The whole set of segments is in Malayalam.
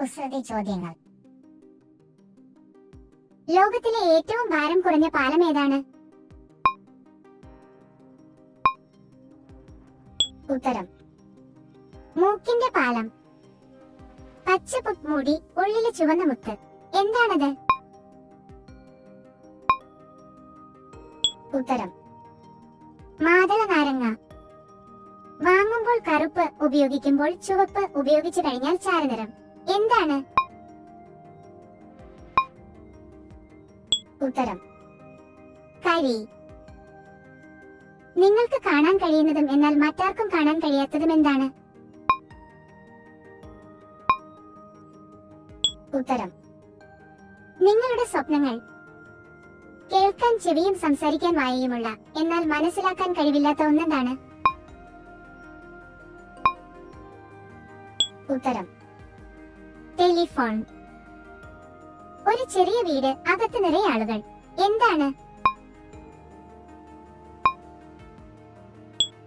കുസൃതി ചോദ്യങ്ങൾ ലോകത്തിലെ ഏറ്റവും ഭാരം കുറഞ്ഞ പാലം ഏതാണ്? ഉത്തരം. മൂക്കിന്റെ പാലം. പച്ച പുത്മൂടി ഉള്ളിലെ ചുവന്ന മുത്ത്. എന്താണത്? ഉത്തരം. മാതള നാരങ്ങ. വാങ്ങുമ്പോൾ കറുപ്പ് ഉപയോഗിക്കുമ്പോൾ ചുവപ്പ് ഉപയോഗിച്ചു കഴിഞ്ഞാൽ ചാരനിറം. എന്താണ്? ഉത്തരം. കരി. നിങ്ങൾക്ക് കാണാൻ കഴിയുന്നതും എന്നാൽ മറ്റാർക്കും കാണാൻ കഴിയാത്തതും എന്താണ്? ഉത്തരം. നിങ്ങളുടെ സ്വപ്നങ്ങൾ കേൾക്കാൻ ചെവിയും സംസാരിക്കാൻ വായയുമുള്ള എന്നാൽ മനസ്സിലാക്കാൻ കഴിവില്ലാത്ത ഒന്നെന്താണ്? ഉത്തരം. ടെലിഫോൺ ഒരു ചെറിയ വീട് അകത്ത് നിറയെ ആളുകൾ. എന്താണ്?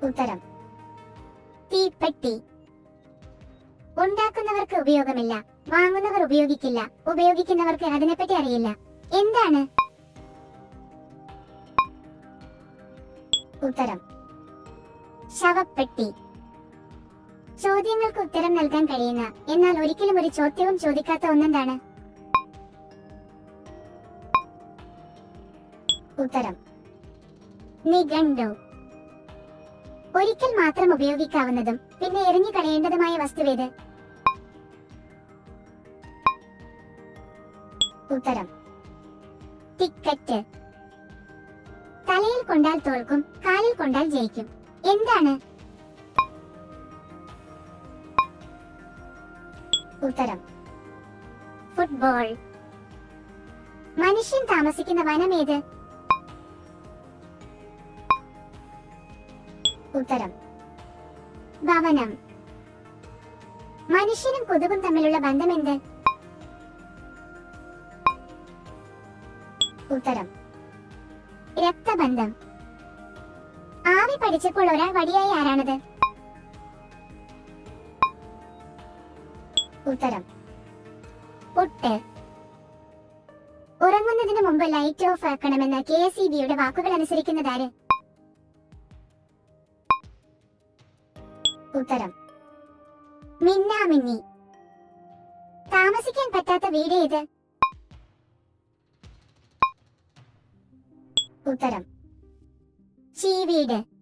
ഉത്തരം. തീപ്പെട്ടി. ഉണ്ടാക്കുന്നവർക്ക് ഉപയോഗമില്ല. വാങ്ങുന്നവർ ഉപയോഗിക്കില്ല. ഉപയോഗിക്കുന്നവർക്ക് അതിനെപ്പറ്റി അറിയില്ല. എന്താണ്? ഉത്തരം. ശവപ്പെട്ടി. ചോദ്യങ്ങൾക്ക് ഉത്തരം നൽകാൻ കഴിയുന്ന? എന്നാൽ ഒരിക്കലും ഒരു ചോദ്യവും ചോദിക്കാത്ത ഒന്നെന്താണ്? ഉത്തരം. നിഘണ്ടു. ഒരിക്കൽ മാത്രം ഉപയോഗിക്കാവുന്നതും പിന്നെ എറിഞ്ഞു കളയേണ്ടതുമായ വസ്തുവേത് ഉത്തരം. ടിക്കറ്റ്. തലയിൽ കൊണ്ടാൽ തോൽക്കും കാലിൽ കൊണ്ടാൽ ജയിക്കും. എന്താണ്? ഉത്തരം. ഫുട്ബോൾ. മനുഷ്യൻ താമസിക്കുന്ന വനം ഏത്? ഉത്തരം. ഭവനം. മനുഷ്യനും കൊതുകും തമ്മിലുള്ള ബന്ധം എന്ത് ഉത്തരം. രക്തബന്ധം. ആവി പഠിച്ചപ്പോൾ ഒരാൾ വടിയായി ആരാണത്? ഉത്തരം. പുട്ട്. ഉറങ്ങുന്നതിന് മുമ്പ് ലൈറ്റ് ഓഫ് ആക്കണമെന്ന കെ എസ് ഇ ബിയുടെ വാക്കുകൾ അനുസരിക്കുന്നതാര് ഉത്തരം. മിന്നാമിന്നി. താമസിക്കാൻ പറ്റാത്ത വീട് ഏത്? ഉത്തരം. ചീവീട്.